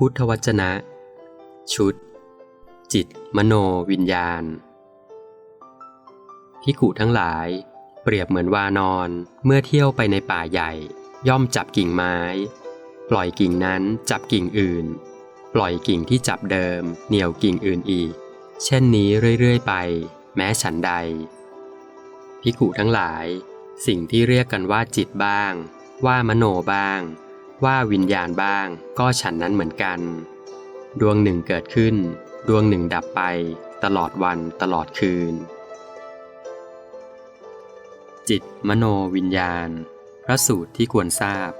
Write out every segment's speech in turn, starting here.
พุทธวจนะ ชุด จิต มโนวิญญาณพิกุทั้งหลาย เปรียบเหมือนวานอนเมื่อเที่ยวไปในป่าใหญ่ ย่อมจับกิ่งไม้ ปล่อยกิ่งนั้นจับกิ่งอื่น ปล่อยกิ่งที่จับเดิม เหนี่ยวกิ่งอื่นอีก เช่นนี้เรื่อยๆไป แม้ฉันใดพิกุทั้งหลาย สิ่งที่เรียกกันว่าจิตบ้าง ว่ามโนบ้าง ว่าวิญญาณบ้าง ก็ฉันนั้นเหมือนกัน ดวงหนึ่งเกิดขึ้น ดวงหนึ่งดับไป ตลอดวันตลอดคืน จิตมโนวิญญาณ พระสูตรที่ควรทราบ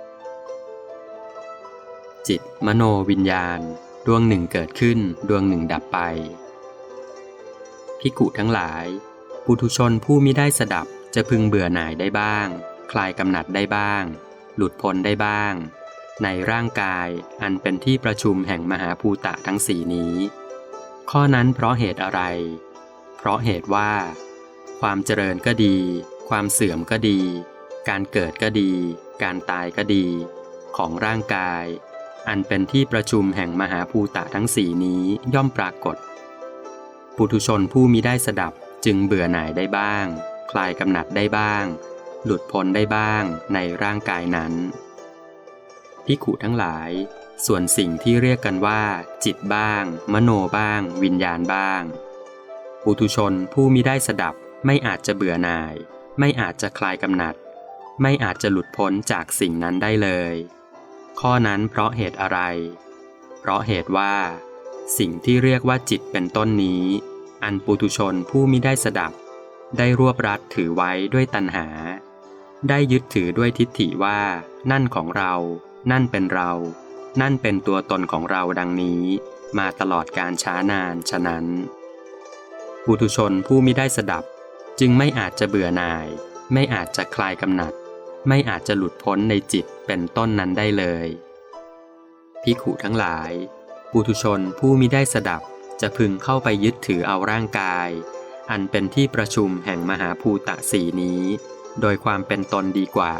จิตมโนวิญญาณ ดวงหนึ่งเกิดขึ้น ดวงหนึ่งดับไปพิกุทั้งหลาย ปุถุชนผู้มิได้สดับจะพึงเบื่อหน่ายได้บ้าง คลายกำหนัดได้บ้าง หลุดพ้นได้บ้าง ในร่างกายอันเป็นที่ประชุมแห่งมหาภูตะทั้งสี่นี้ ข้อนั้นเพราะเหตุอะไร เพราะเหตุว่า ความเจริญก็ดี ความเสื่อมก็ดี การเกิดก็ดี การตายก็ดี ของร่างกาย อันเป็นที่ประชุมแห่งมหาภูตะทั้งสี่นี้ย่อมปรากฏ ปุถุชนผู้มิได้สดับจึงเบื่อหน่ายได้บ้าง คลายกำหนัดได้บ้าง หลุดพ้นได้บ้างในร่างกายนั้น พิขุทั้งหลาย ส่วนสิ่งที่เรียกกันว่า จิตบ้าง มโนบ้าง วิญญาณบ้าง ปุถุชนผู้มิได้สดับไม่อาจจะเบื่อหน่าย ไม่อาจจะคลายกำหนัด ไม่อาจจะหลุดพ้นจากสิ่งนั้นได้เลย ข้อนั้นเพราะเหตุอะไร เพราะเหตุว่า สิ่งที่เรียกว่าจิตเป็นต้นนี้ อันปุถุชนผู้มิได้สดับ ได้รวบรัดถือไว้ด้วยตัณหา ได้ยึดถือด้วยทิฏฐิว่า นั่นของเรา นั่นเป็นเรา นั่นเป็นตัวตนของเราดังนี้ มาตลอดการช้านานฉะนั้นบุตุชนผู้มิได้สดับ จึงไม่อาจจะเบื่อหน่าย ไม่อาจจะคลายกำหนัด ไม่อาจจะหลุดพ้นในจิตเป็นต้นนั้นได้เลยพิขุทั้งหลายปุถุชนผู้มิได้สดับจะพึงเข้าไปยึดถือเอาร่างกาย อันเป็นที่ประชุมแห่งมหาภูตะสีนี้ โดยความเป็นตนดีกว่า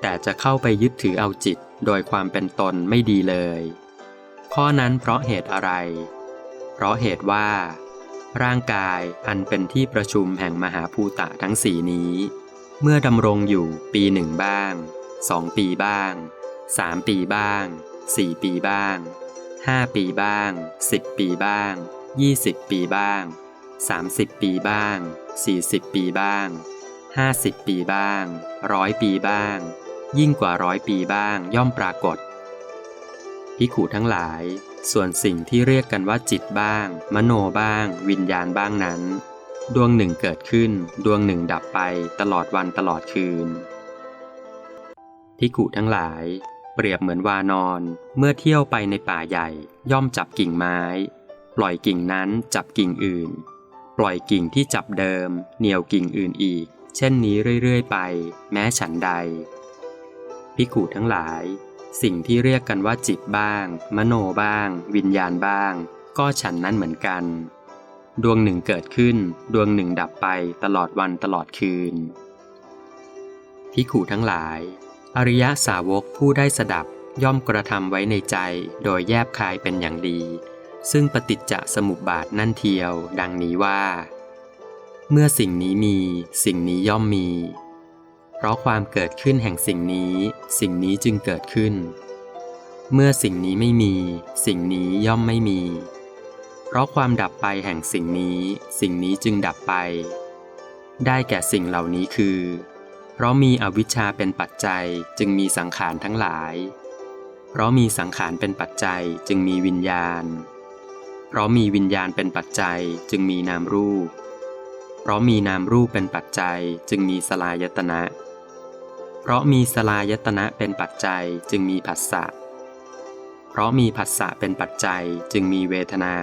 แต่จะเข้าไปยึดถือเอาจิต โดยความเป็นตนไม่ดีเลย ข้อนั้นเพราะเหตุอะไร เพราะเหตุว่า ร่างกายอันเป็นที่ประชุมแห่งมหาภูตะทั้งสี่นี้ เมื่อดำรงอยู่ปีหนึ่งบ้างสองปีบ้างสามปีบ้างสี่ปีบ้างห้าปีบ้างสิบปีบ้างยี่สิบปีบ้างสามสิบปีบ้างสี่สิบปีบ้างห้าสิบปีบ้างร้อยปีบ้าง ยิ่งกว่าร้อยปีบ้างย่อมปรากฏพิขูทั้งหลาย ส่วนสิ่งที่เรียกกันว่าจิตบ้าง มโนบ้าง วิญญาณบ้างนั้น ดวงหนึ่งเกิดขึ้น ดวงหนึ่งดับไปตลอดวันตลอดคืนพิขูทั้งหลาย เปรียบเหมือนวานอน เมื่อเที่ยวไปในป่าใหญ่ ย่อมจับกิ่งไม้ ปล่อยกิ่งนั้นจับกิ่งอื่น ปล่อยกิ่งที่จับเดิม เหนี่ยวกิ่งอื่นอีก เช่นนี้เรื่อยๆ ไป แม้ฉันใด พิขูทั้งหลาย สิ่งที่เรียกกันว่าจิตบ้าง มโนบ้าง วิญญาณบ้าง ก็ฉันนั้นเหมือนกัน ดวงหนึ่งเกิดขึ้น ดวงหนึ่งดับไปตลอดวันตลอดคืนพิขูทั้งหลาย อริยสาวกผู้ได้สดับย่อมกระทำไว้ในใจโดยแยบคายเป็นอย่างดี ซึ่งปฏิจจสมุปบาทนั่นเทียว ดังนี้ว่า เมื่อสิ่งนี้มี สิ่งนี้ย่อมมี ราะความเกิดขึ้นแห่งสิ่งนี้ สิ่งนี้จึงเกิดขึ้น เมื่อสิ่งนี้ไม่มี สิ่งนี้ย่อมไม่มี เพราะความดับไปแห่งสิ่งนี้ สิ่งนี้จึงดับไป ได้แก่สิ่งเหล่านี้คือ เพราะมีอวิชชาเป็นปัจจัยจึงมีสังขารทั้งหลาย เพราะมีสังขารเป็นปัจจัยจึงมีวิญญาณ เพราะมีวิญญาณเป็นปัจจัยจึงมีนามรูป เพราะมีนามรูปเป็นปัจจัยจึงมีสลายตนะ เพราะมีสลายตนะเป็นปัจจัยจึงมีผัสสะ เพราะมีผัสสะเป็นปัจจัยจึงมีเวทนา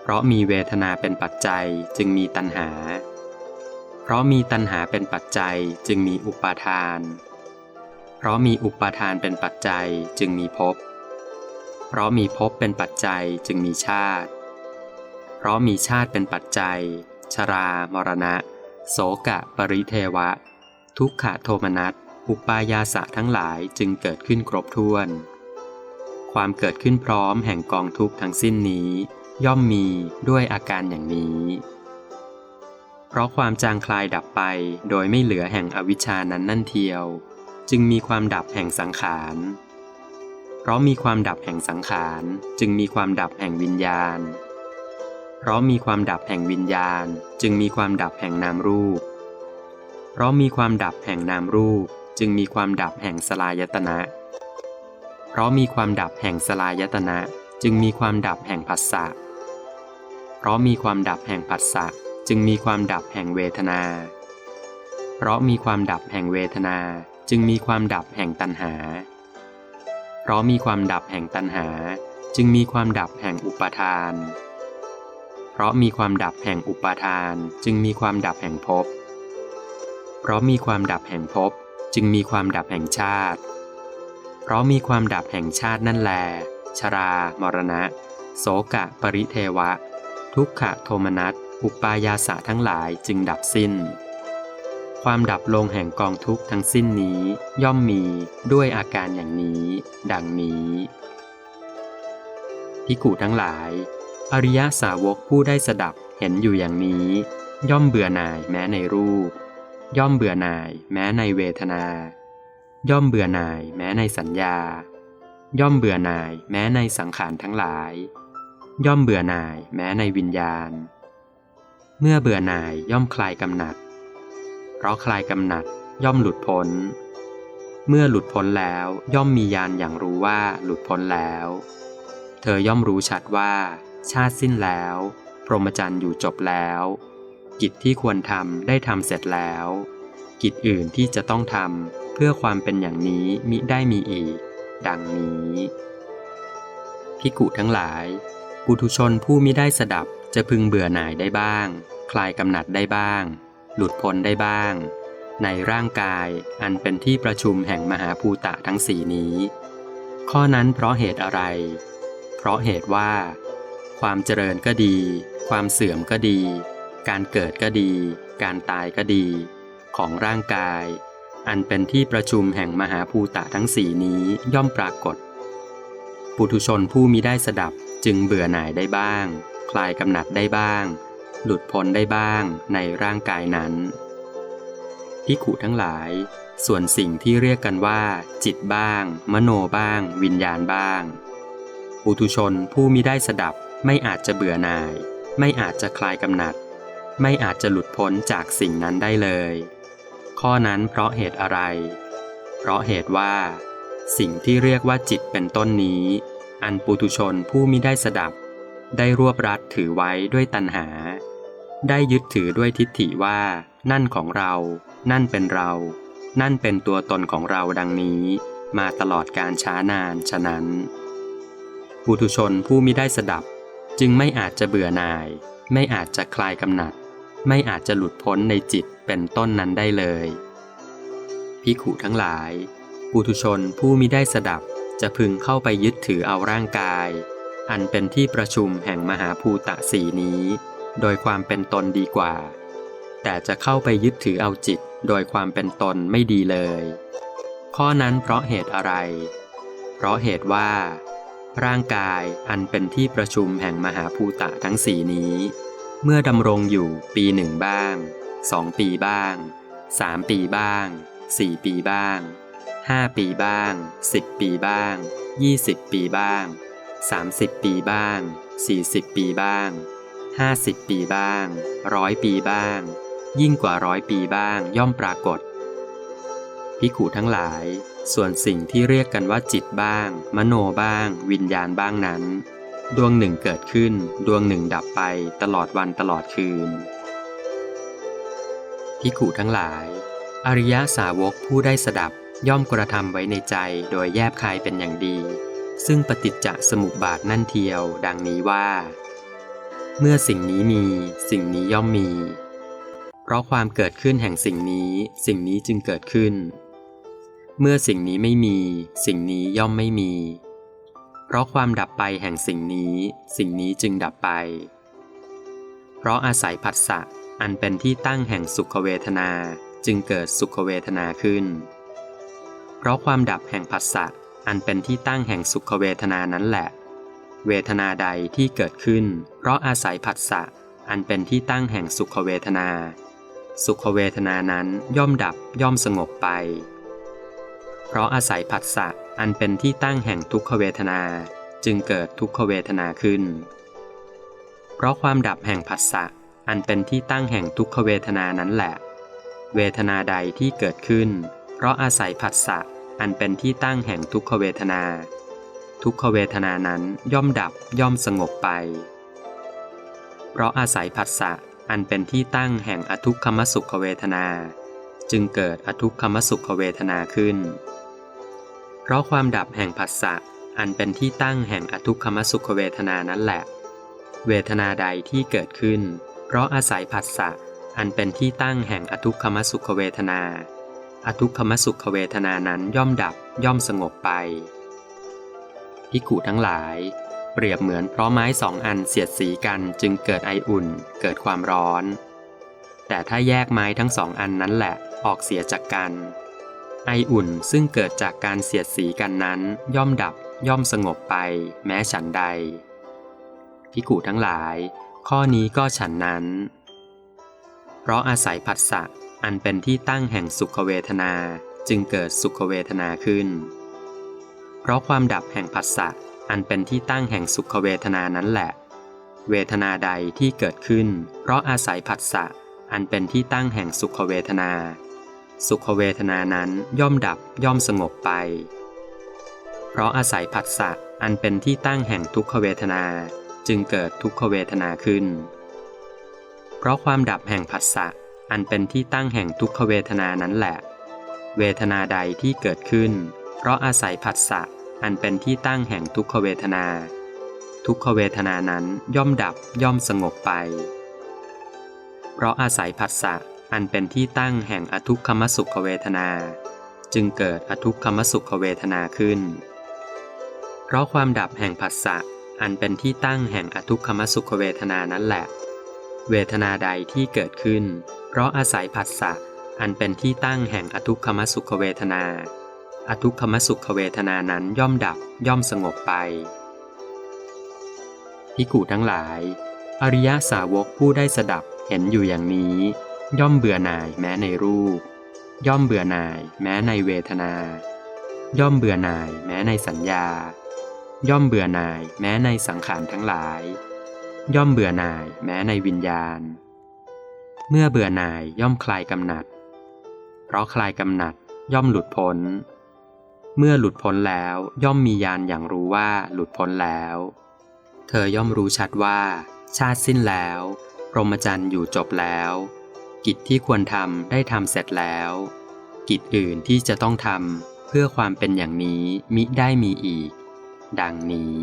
เพราะมีเวทนาเป็นปัจจัยจึงมีตัณหา เพราะมีตัณหาเป็นปัจจัยจึงมีอุปาทาน เพราะมีอุปาทานเป็นปัจจัยจึงมีภพ เพราะมีภพเป็นปัจจัยจึงมีชาติ เพราะมีชาติเป็นปัจจัย ชรา มรณะ โสกะ ปริเทวะ ทุกขะโทมนัสอุปายาสะทั้งหลายจึงเกิดขึ้นครบถ้วน ความเกิดขึ้นพร้อมแห่งกองทุกข์ทั้งสิ้นนี้ ย่อมมีด้วยอาการอย่างนี้ เพราะความจางคลายดับไปโดยไม่เหลือแห่งอวิชชานั้นนั่นเทียว จึงมีความดับแห่งสังขาร เพราะมีความดับแห่งสังขาร จึงมีความดับแห่งวิญญาณ เพราะมีความดับแห่งวิญญาณ จึงมีความดับแห่งนามรูป เพราะมีความดับแห่งนามรูป จึงมีความดับแห่งสลายตนะ เพราะมีความดับแห่งสลายตนะ จึงมีความดับแห่งผัสสะ เพราะมีความดับแห่งผัสสะจึงมีความดับแห่งเวทนา เพราะมีความดับแห่งเวทนาจึงมีความดับแห่งตัณหา เพราะมีความดับแห่งตัณหา จึงมีความดับแห่งอุปาทาน เพราะมีความดับแห่งอุปาทาน จึงมีความดับแห่งภพ เพราะมีความดับแห่งภพจึงมีความดับแห่งชาติ เพราะมีความดับแห่งชาตินั่นแล ชรา มรณะ โสกะ ปริเทวะ ทุกขะโทมนัส อุปายาสะทั้งหลายจึงดับสิ้น ความดับลงแห่งกองทุกข์ทั้งสิ้นนี้ ย่อมมีด้วยอาการอย่างนี้ ดังนี้พิกุทั้งหลาย อริยสาวกผู้ได้สดับเห็นอยู่อย่างนี้ ย่อมเบื่อหน่ายแม้ในรูป ย่อมเบื่อหน่ายแม้ในเวทนา ย่อมเบื่อหน่ายแม้ในสัญญา ย่อมเบื่อหน่ายแม้ในสังขารทั้งหลาย ย่อมเบื่อหน่ายแม้ในวิญญาณ เมื่อเบื่อหน่ายย่อมคลายกำหนัด เพราะคลายกำหนัดย่อมหลุดพ้น เมื่อหลุดพ้นแล้วย่อมมีญาณอย่างรู้ว่าหลุดพ้นแล้ว เธอย่อมรู้ชัดว่า ชาติสิ้นแล้ว พรหมจรรย์อยู่จบแล้ว กิจที่ควรทำได้ทำเสร็จแล้ว กิจอื่นที่จะต้องทำเพื่อความเป็นอย่างนี้มิได้มีอีก ดังนี้พิกุทั้งหลาย ปุถุชนผู้มิได้สดับจะพึงเบื่อหน่ายได้บ้าง คลายกำหนัดได้บ้าง หลุดพ้นได้บ้าง ในร่างกายอันเป็นที่ประชุมแห่งมหาภูตะทั้งสี่นี้ ข้อนั้นเพราะเหตุอะไร เพราะเหตุว่า ความเจริญก็ดี ความเสื่อมก็ดี การเกิดก็ดี การตายก็ดี ของร่างกาย อันเป็นที่ประชุมแห่งมหาภูตะทั้งสี่นี้ย่อมปรากฏ ปุถุชนผู้มิได้สดับจึงเบื่อหน่ายได้บ้าง คลายกำหนัดได้บ้าง หลุดพ้นได้บ้างในร่างกายนั้นพิขุทั้งหลาย ส่วนสิ่งที่เรียกกันว่า จิตบ้าง มโนบ้าง วิญญาณบ้าง ปุถุชนผู้มิได้สดับไม่อาจจะเบื่อหน่าย ไม่อาจจะคลายกำหนัด ไม่อาจจะหลุดพ้นจากสิ่งนั้นได้เลย ข้อนั้นเพราะเหตุอะไร เพราะเหตุว่า สิ่งที่เรียกว่าจิตเป็นต้นนี้ อันปุถุชนผู้มิได้สดับ ได้รวบรัดถือไว้ด้วยตัณหา ได้ยึดถือด้วยทิฏฐิว่า นั่นของเรา นั่นเป็นเรา นั่นเป็นตัวตนของเราดังนี้ มาตลอดการช้านานฉะนั้นปุถุชนผู้มิได้สดับ จึงไม่อาจจะเบื่อหน่าย ไม่อาจจะคลายกำหนัด ไม่อาจจะหลุดพ้นในจิตเป็นต้นนั้นได้เลย พิขุทั้งหลาย ปุถุชนผู้มิได้สดับจะพึงเข้าไปยึดถือเอาร่างกาย อันเป็นที่ประชุมแห่งมหาภูตะสีนี้ โดยความเป็นตนดีกว่า แต่จะเข้าไปยึดถือเอาจิตโดยความเป็นตนไม่ดีเลย ข้อนั้นเพราะเหตุอะไร เพราะเหตุว่า ร่างกายอันเป็นที่ประชุมแห่งมหาภูตะทั้งสี่นี้ เมื่อดำรงอยู่ปีหนึ่งบ้างสองปีบ้างสามปีบ้างสี่ปีบ้างห้าปีบ้างสิบปีบ้างยี่สิบปีบ้างสามสิบปีบ้างสี่สิบปีบ้างห้าสิบปีบ้างร้อยปีบ้าง ยิ่งกว่าร้อยปีบ้างย่อมปรากฏพิขูทั้งหลาย ส่วนสิ่งที่เรียกกันว่าจิตบ้าง มโนบ้าง วิญญาณบ้างนั้น ดวงหนึ่งเกิดขึ้น ดวงหนึ่งดับไปตลอดวันตลอดคืนพิขูทั้งหลาย อริยสาวกผู้ได้สดับย่อมกระทำไว้ในใจโดยแยบคายเป็นอย่างดี ซึ่งปฏิจจสมุปบาทนั่นเทียว ดังนี้ว่า เมื่อสิ่งนี้มี สิ่งนี้ย่อมมี เพราะความเกิดขึ้นแห่งสิ่งนี้ สิ่งนี้จึงเกิดขึ้น เมื่อสิ่งนี้ไม่มี สิ่งนี้ย่อมไม่มี เพราะความดับไปแห่งสิ่งนี้ สิ่งนี้จึงดับไป เพราะอาศัยผัสสะอันเป็นที่ตั้งแห่งสุขเวทนาจึงเกิดสุขเวทนาขึ้น เพราะความดับแห่งผัสสะอันเป็นที่ตั้งแห่งสุขเวทนานั้นแหละ เวทนาใดที่เกิดขึ้น เพราะอาศัยผัสสะอันเป็นที่ตั้งแห่งสุขเวทนา สุขเวทนานั้นย่อมดับย่อมสงบไป เพราะอาศัยผัสสะอันเป็นที่ตั้งแห่งทุกขเวทนาจึงเกิดทุกขเวทนาขึ้น เพราะความดับแห่งผัสสะอันเป็นที่ตั้งแห่งทุกขเวทนานั้นแหละ เวทนาใดที่เกิดขึ้น เพราะอาศัยผัสสะอันเป็นที่ตั้งแห่งทุกขเวทนา ทุกขเวทนานั้นย่อมดับย่อมสงบไป เพราะอาศัยผัสสะอันเป็นที่ตั้งแห่งอทุกขมสุขเวทนา จึงเกิดอทุกขมสุขเวทนาขึ้น ราะความดับแห่งผัสสะอันเป็นที่ตั้งแห่งอทุกขมสุขเวทนานั้นแหละ เวทนาใดที่เกิดขึ้น เพราะอาศัยผัสสะอันเป็นที่ตั้งแห่งอทุกขมสุขเวทนา อทุกขมสุขเวทนานั้นย่อมดับย่อมสงบไปพิกุทั้งหลาย เปรียบเหมือนเพราะไม้สองอันเสียดสีกันจึงเกิดไออุ่น เกิดความร้อน แต่ถ้าแยกไม้ทั้งสองอันนั้นแหละออกเสียจากกัน ไออุ่นซึ่งเกิดจากการเสียดสีกันนั้น ย่อมดับย่อมสงบไป แม้ฉันใดพิกุทั้งหลาย ข้อนี้ก็ฉันนั้น เพราะอาศัยผัสสะอันเป็นที่ตั้งแห่งสุขเวทนาจึงเกิดสุขเวทนาขึ้น เพราะความดับแห่งผัสสะอันเป็นที่ตั้งแห่งสุขเวทนานั้นแหละ เวทนาใดที่เกิดขึ้น เพราะอาศัยผัสสะอันเป็นที่ตั้งแห่งสุขเวทนา สุขเวทนานั้นย่อมดับย่อมสงบไป เพราะอาศัยผัสสะอันเป็นที่ตั้งแห่งทุกขเวทนาจึงเกิดทุกขเวทนาขึ้น เพราะความดับแห่งผัสสะอันเป็นที่ตั้งแห่งทุกขเวทนานั้นแหละ เวทนาใดที่เกิดขึ้น เพราะอาศัยผัสสะอันเป็นที่ตั้งแห่งทุกขเวทนา ทุกขเวทนานั้นย่อมดับย่อมสงบไป เพราะอาศัยผัสสะ อันเป็นที่ตั้งแห่งอทุกขมสุขเวทนา จึงเกิดอทุกขมสุขเวทนาขึ้น เพราะความดับแห่งผัสสะอันเป็นที่ตั้งแห่งอทุกขมสุขเวทนานั้นแหละ เวทนาใดที่เกิดขึ้น เพราะอาศัยผัสสะอันเป็นที่ตั้งแห่งอทุกขมสุขเวทนา อทุกขมสุขเวทนานั้นย่อมดับย่อมสงบไปพิกูทั้งหลาย อริยสาวกผู้ได้สดับเห็นอยู่อย่างนี้ ย่อมเบื่อหน่ายแม้ในรูป ย่อมเบื่อหน่ายแม้ในเวทนา ย่อมเบื่อหน่ายแม้ในสัญญา ย่อมเบื่อหน่ายแม้ในสังขารทั้งหลาย ย่อมเบื่อหน่ายแม้ในวิญญาณ เมื่อเบื่อหน่ายย่อมคลายกำหนัด เพราะคลายกำหนัดย่อมหลุดพ้น เมื่อหลุดพ้นแล้วย่อมมีญาณอย่างรู้ว่าหลุดพ้นแล้ว เธอย่อมรู้ชัดว่า ชาติสิ้นแล้วพรหมจรรย์อยู่จบแล้ว กิจที่ควรทำได้ทำเสร็จแล้ว กิจอื่นที่จะต้องทำเพื่อความเป็นอย่างนี้มิได้มีอีก ดังนี้